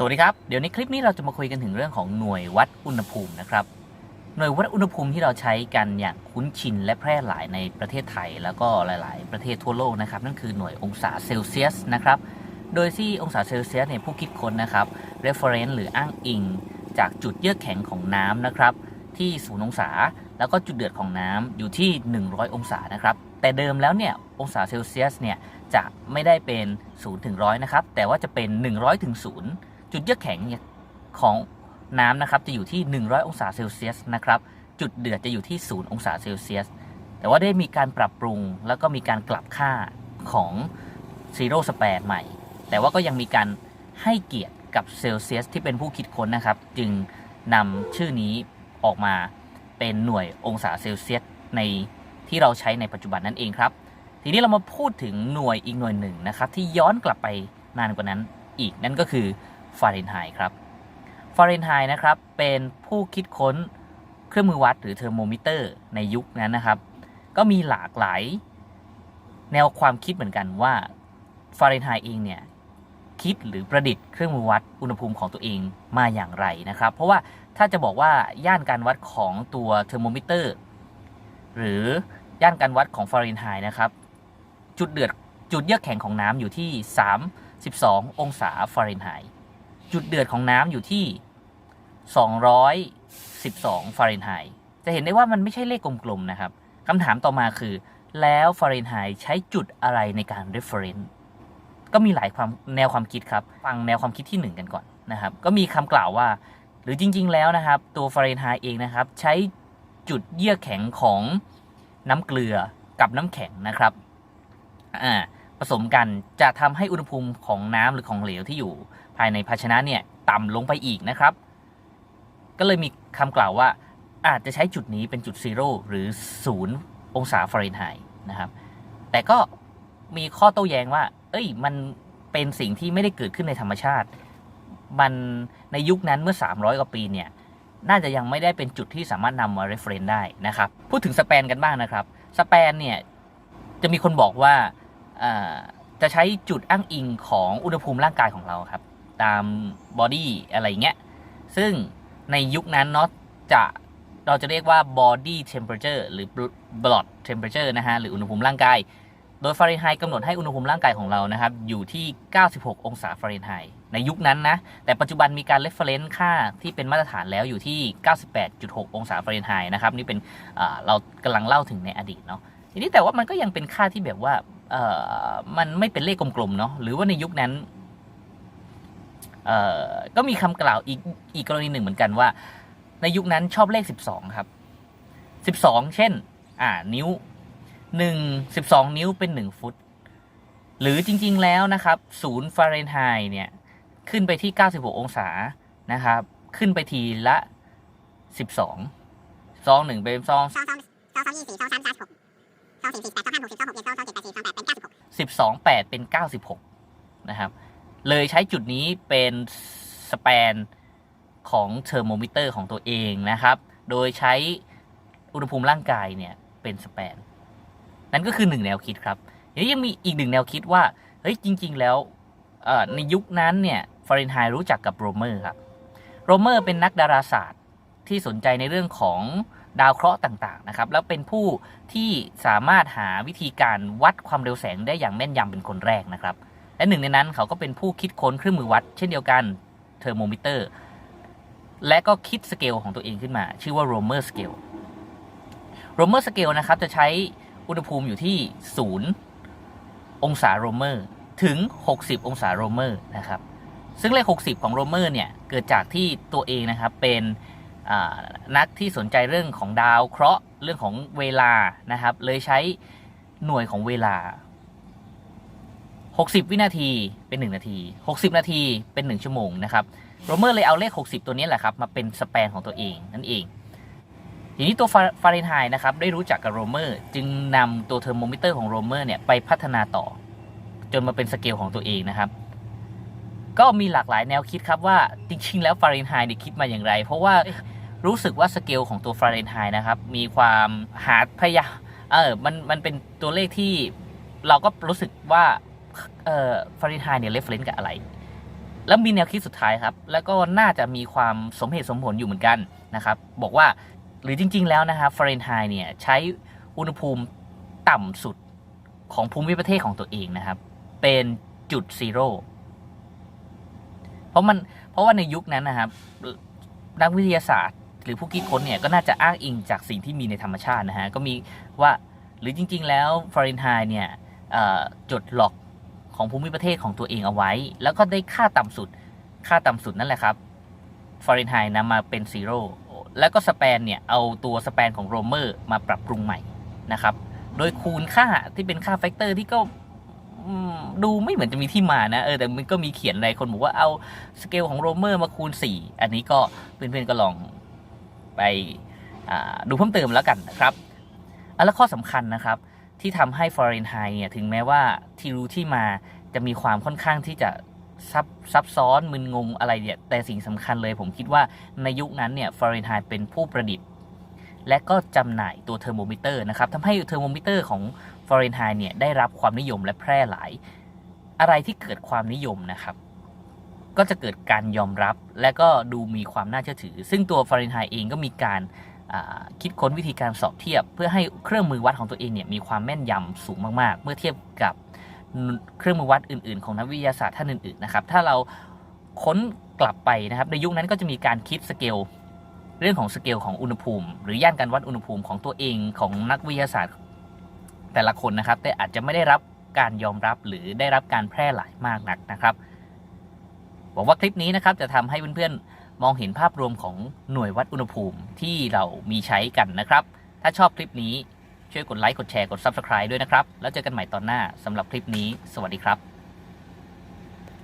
สวัสดีครับ เดี๋ยวในคลิปนี้เราจะมาคุยกันถึงเรื่องของหน่วยวัดอุณหภูมินะครับ หน่วยวัดอุณหภูมิที่เราใช้กันอย่างคุ้นชินและแพร่หลายในประเทศไทย แล้วก็หลาย ๆ ประเทศทั่วโลกนะครับ นั่นคือหน่วยองศาเซลเซียสนะครับ โดยที่องศาเซลเซียสเนี่ยผู้คิดค้นนะครับ reference หรืออ้างอิง จากจุดเยือกแข็งของน้ำนะครับ ที่0องศา แล้วก็จุดเดือดของน้ำอยู่ที่ 100 องศานะครับ แต่เดิมแล้วเนี่ยองศาเซลเซียสเนี่ยจะไม่ได้เป็น0ถึง100นะครับ แต่ว่าจะเป็น 100ถึง0 จุดเยือกแข็งเนี่ยของน้ำนะครับจะอยู่ที่ 100 องศาเซลเซียสนะครับจุดเดือดจะอยู่ที่ 0 องศาเซลเซียส แต่ว่าได้มีการปรับปรุงแล้วก็มีการกลับค่าของซีโร่สแปรใหม่ แต่ว่าก็ยังมีการให้เกียรติกับเซลเซียสที่เป็นผู้คิดค้นนะครับ จึงนำชื่อนี้ออกมาเป็นหน่วยองศาเซลเซียสในที่เราใช้ในปัจจุบันนั่นเองครับ ทีนี้เรามาพูดถึงหน่วยอีกหน่วยหนึ่งนะครับ ที่ย้อนกลับไปนานกว่านั้นอีกนั่นก็คือ ฟาเรนไฮต์ครับฟาเรนไฮต์นะครับเป็นผู้คิดค้นเครื่องมือวัดหรือเทอร์โมมิเตอร์ในยุคนั้นนะครับ ก็มีหลากหลายแนวความคิดเหมือนกันว่าฟาเรนไฮต์เองเนี่ยคิดหรือประดิษฐ์เครื่องมือวัดอุณหภูมิของตัวเองมาอย่างไรนะครับ เพราะว่าถ้าจะบอกว่าย่านการวัดของตัวเทอร์โมมิเตอร์หรือย่านการวัดของฟาเรนไฮต์นะครับ จุดเดือดจุดเยือกแข็งของน้ำอยู่ที่ 32 องศาฟาเรนไฮต์ จุดเดือดของน้ำอยู่ที่ 212 ฟาเรนไฮต์ จะเห็นได้ว่ามันไม่ใช่เลขกลมๆนะครับคำถามต่อมาคือ แล้วฟาเรนไฮต์ใช้จุดอะไรในการ reference ก็มีหลายความแนวความคิดครับ ฟังแนวความคิดที่ 1 กันก่อนนะครับ ก็มีคำกล่าวว่า หรือจริงๆแล้วนะครับ ตัวฟาเรนไฮต์เองนะครับ ใช้จุดเยื่อแข็งของน้ำเกลือกับน้ำแข็งนะครับผสมกันจะทำให้อุณหภูมิของน้ำหรือของเหลวที่อยู่ ภายในภาชนะเนี่ยต่ำลงไปอีกนะครับ ก็เลยมีคำกล่าวว่าอาจจะใช้จุดนี้เป็นจุดซีโร่หรือศูนย์องศาฟาเรนไฮต์นะครับ แต่ก็มีข้อโต้แย้งว่า เอ้ย มันเป็นสิ่งที่ไม่ได้เกิดขึ้นในธรรมชาติ มันในยุคนั้นเมื่อ 300 กว่าปีเนี่ย น่าจะยังไม่ได้เป็นจุดที่สามารถนำมา reference ได้นะครับ พูดถึงสแปนกันบ้างนะครับ สแปนเนี่ย จะมีคนบอกว่าจะใช้จุดอ้างอิงของอุณหภูมิร่างกายของเราครับ ตามบอดี้อะไรเงี้ย ซึ่งในยุคนั้นเนาะจะเราจะเรียกว่า body temperature หรือ blood temperature นะฮะ หรืออุณหภูมิร่างกาย โดยฟาเรนไฮต์กำหนดให้อุณหภูมิร่างกายของเรานะครับ อยู่ที่ 96 องศาฟาเรนไฮต์ในยุคนั้นนะ แต่ปัจจุบันมีการ reference ค่าที่เป็นมาตรฐานแล้วอยู่ที่ 98.6 องศาฟาเรนไฮต์นะครับ นี่เป็นเรากำลังเล่าถึงในอดีตเนาะทีนี้แต่ว่ามันก็ยังเป็นค่าที่แบบว่ามันไม่เป็นเลขกลมๆเนาะหรือว่าในยุคนั้น ก็มีคำกล่าวอีกอีกกรณีหนึ่งเหมือนกันว่า ในยุคนั้นชอบเลข 12 ครับ 12 เช่น อ่านิ้ว 1 12 นิ้วเป็น 1 ฟุต หรือจริงๆแล้วนะครับศูนย์ฟาเรนไฮต์เนี่ย ขึ้นไปที่ 96 องศานะครับ ขึ้นไปทีละ 12ซองหนึ่งเป็นซองสองสองสองสองยี่สี่สองสามสามหกสองสี่สี่แปดสองห้าหกสิบสองหกเจ็ดสองสองเจ็ดแปดสี่สองแปดเป็นเก้าสิบหก12 8เป็น96นะครับ เลยใช้จุดนี้เป็นสแปนของเทอร์โมมิเตอร์ของตัวเองนะครับ โดยใช้อุณหภูมิร่างกายเนี่ยเป็นสแปน นั่นก็คือหนึ่งแนวคิดครับทีนี้ยังมีอีกหนึ่งแนวคิดว่า เฮ้ยจริง ๆ แล้วในยุคนั้นเนี่ยฟาเรนไฮต์รู้จักกับโรเมอร์ครับ โรเมอร์เป็นนักดาราศาสตร์ที่สนใจในเรื่องของดาวเคราะห์ต่างๆนะครับ แล้วเป็นผู้ที่สามารถหาวิธีการวัดความเร็วแสงได้อย่างแม่นยำเป็นคนแรกนะครับ และหนึ่งในนั้นเขาก็เป็นผู้คิดค้นเครื่องมือวัด เช่นเดียวกันเทอร์โมมิเตอร์ และก็คิดสเกลของตัวเองขึ้นมา ชื่อว่าโรเมอร์สเกลโรเมอร์สเกลนะครับจะใช้อุณหภูมิอยู่ที่ 0 องศาโรเมอร์ถึง 60 องศาโรเมอร์นะครับซึ่งเลข 60 ของโรเมอร์เนี่ยเกิดจากที่ตัวเองนะครับเป็นนักที่สนใจเรื่องของดาวเคราะห์เรื่องของเวลานะครับเลยใช้หน่วยของเวลา 60 วินาทีเป็น 1 นาที 60 นาทีเป็น 1 ชั่วโมงนะครับโรเมอร์เลยเอาเลข 60 ตัวนี้แหละครับมาเป็นสแปนของตัวเองนั่นเอง ทีนี้ตัวฟาเรนไฮต์นะครับได้รู้จักกับโรเมอร์จึงนำตัวเทอร์โมมิเตอร์ของโรเมอร์เนี่ยไปพัฒนาต่อ จนมาเป็นสเกลของตัวเองนะครับ ก็มีหลากหลายแนวคิดครับว่าจริงๆแล้วฟาเรนไฮต์เนี่ยคิดมาอย่างไร เพราะว่ารู้สึกว่าสเกลของตัวฟาเรนไฮต์นะครับมีความหาพยาเออมันมันเป็นตัวเลขที่เราก็รู้สึกว่า เออฟารนไฮต์เนี่ยเรฟเลนซ์กับอะไร แล้วมีแนวคิดสุดท้ายครับ แล้วก็น่าจะมีความสมเหตุสมผลอยู่เหมือนกันนะครับ บอกว่าหรือจริง ๆ แล้วนะครับฟารนไฮต์เนี่ยใช้อุณหภูมิต่ำสุดของภูมิประเทศของตัวเองนะครับ เป็นจุดซีโร่เพราะมันเพราะว่าในยุคนั้นนะครับ นักวิทยาศาสตร์ หรือผู้คิดค้นเนี่ยก็น่าจะอ้างอิงจากสิ่งที่มีในธรรมชาตินะฮะก็มีว่าหรือจริง ๆ แล้วฟารนไฮต์เนี่ยเอ่อจดล็อก ของภูมิประเทศของตัวเองเอาไว้ แล้วก็ได้ค่าต่ำสุด ค่าต่ำสุดนั่นแหละครับฟาเรนไฮต์นำมาเป็นซีโร่แล้วก็สเปนเนี่ยเอาตัวสเปนของโรเมอร์มาปรับปรุงใหม่นะครับ โดยคูณค่าที่เป็นค่าแฟกเตอร์ที่ก็ดูไม่เหมือนจะมีที่มานะเออแต่มันก็มีเขียนอะไรคนบอกว่าเอาสเกลของโรเมอร์มาคูณ 4 อันนี้ก็เพื่อนๆก็ลองไปดูเพิ่มเติมแล้วกันนะครับอะแล้วข้อสำคัญนะครับ ที่ทำให้ฟาเรนไฮต์เนี่ยถึงแม้ว่าที่รู้ที่มาจะมีความค่อนข้างที่จะซับซับซ้อนมึนงงอะไรเนี่ยแต่สิ่งสำคัญเลยผมคิดว่าในยุคนั้นเนี่ยฟาเรนไฮต์เป็นผู้ประดิษฐ์ และก็จำหน่ายตัวเทอร์โมมิเตอร์นะครับทำให้เทอร์โมมิเตอร์ของฟาเรนไฮต์เนี่ยได้รับความนิยมและแพร่หลาย อะไรที่เกิดความนิยมนะครับ ก็จะเกิดการยอมรับและก็ดูมีความน่าเชื่อถือ ซึ่งตัวฟาเรนไฮต์เองก็มีการ คิดค้นวิธีการสอบเทียบ เพื่อให้เครื่องมือวัดของตัวเองเนี่ยมีความแม่นยำสูงมากๆ เมื่อเทียบกับเครื่องมือวัดอื่น ๆ ของนักวิทยาศาสตร์ท่านอื่นๆนะครับถ้าเราค้นกลับไปนะครับในยุคนั้นก็จะมีการคิดสเกลเรื่องของสเกลของอุณหภูมิ หรือย่านการวัดอุณหภูมิของตัวเองของนักวิทยาศาสตร์แต่ละคนนะครับ แต่อาจจะไม่ได้รับการยอมรับหรือได้รับการแพร่หลายมากนักนะครับหวังว่าคลิปนี้นะครับจะทำให้เพื่อนๆ มองเห็นภาพรวมของหน่วยวัดอุณหภูมิที่เรามีใช้กันนะครับ ถ้าชอบคลิปนี้ช่วยกดไลค์กดแชร์กด Subscribe ด้วยนะครับ แล้วเจอกันใหม่ตอนหน้าสำหรับคลิปนี้ สวัสดีครับ